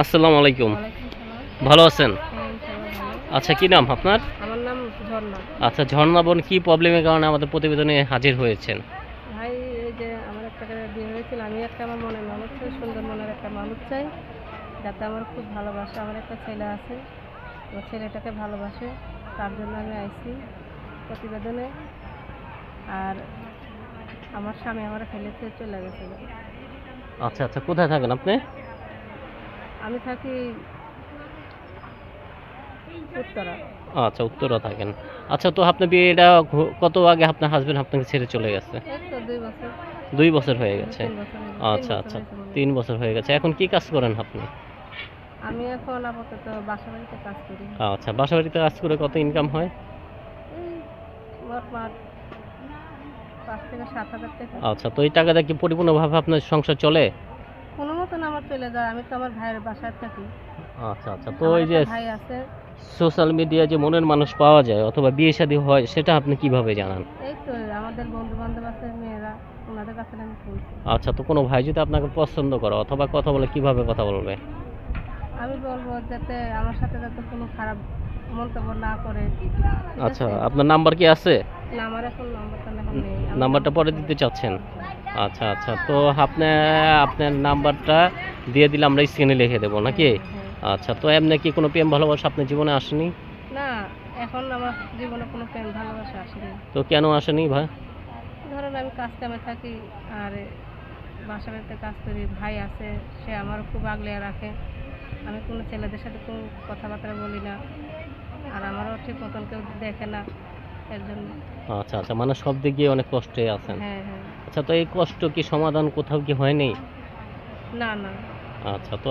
আসসালামু আলাইকুম। ভালো আছেন। আচ্ছা কি নাম আপনার? আমার নাম ঝর্ণা। আচ্ছা ঝর্ণা বোন কি প্রবলেমের কারণে আমাদের প্রতিবেদনে হাজির হয়েছেন? ভাই এই যে আমার একটা বিয়ে হয়েছিল আমি একটা আমার মনের মানুষ চাই সুন্দর মনের একটা মানুষ চাই যাতে আমার খুব ভালোবাসে আমার একটা ছেলে আছে আমার ছেলেটাকে ভালোবাসে তার জন্য আমি আইছি প্রতিবেদনে। আর আমার স্বামী আমার ফেলেছে চলে গেছে আচ্ছা আচ্ছা কোথায় থাকেন আপনি? আমি থাকি উত্তরা। আচ্ছা উত্তরা থাকেন। আচ্ছা তো আপনি বিয়েটা কত আগে আপনার হাজবেন্ড আপনাকে ছেড়ে চলে গেছে? দুই বছর। হয়ে গেছে? আচ্ছা আচ্ছা। তিন বছর হয়ে গেছে। এখন কি কাজ করেন আপনি? আমি এখন আপাতত বাসা বাড়িতে কাজ করি। আচ্ছা বাসা বাড়িতে কাজ করে কত ইনকাম হয়? আচ্ছা তো এই টাকাটা কি পরিপূর্ণভাবে আপনার সংসার চলে? আমার চলে যায় আমি তো আমার ভাইয়ের বাসায় থাকি। আচ্ছা আচ্ছা তো এই যে ভাই আছে। সোশ্যাল মিডিয়ায় যে মনের মানুষ পাওয়া যায় অথবা বিয়ে শাদী হয় সেটা আপনি কীভাবে জানান? এই তো আমাদের বন্ধু বান্ধব আছে মেয়েরা ওনাদের কাছে আমি শুনছি আচ্ছা তো কোনো ভাই যদি আপনাকে পছন্দ করে অথবা কথা বলে কীভাবে কথা বলবে? আমি বলব যাতে আমার সাথে যাতে কোনো খারাপ মন্তব্য না করে আচ্ছা আপনার নাম্বার কি আছে? নাম্বারটা পরে দিতে চাচ্ছেন? আচ্ছা আচ্ছা। তো আপনি আপনার নাম্বারটা দিয়ে দিলে আমরা স্ক্রিনে লিখে দেবো নাকি? হ্যাঁ। আচ্ছা তো এমনি কি কোনো প্রেম ভালোবাসা আপনার জীবনে আসেনি? না এখন আমার জীবনে কোনো প্রেম ভালোবাসা আসেনি। তো কেন আসেনি ভাই? ধরেন আমি কাজ কামে থাকি আর বাসা বাড়িতে কাজ করি ভাই আছে সে আমার খুব আগলে রাখে। আমি কোনো ছেলেদের সাথে কোনো কথাবার্তা বলি না আর আমারও ঠিক মতন কেউ দেখে না। এর জন্য। আচ্ছা আচ্ছা মানে সব দিক দিয়ে অনেক কষ্টে আছেন। হ্যাঁ হ্যাঁ। আচ্ছা তো এই কষ্ট কি সমাধান কোথাও কি হয়নি? না না। আচ্ছা তো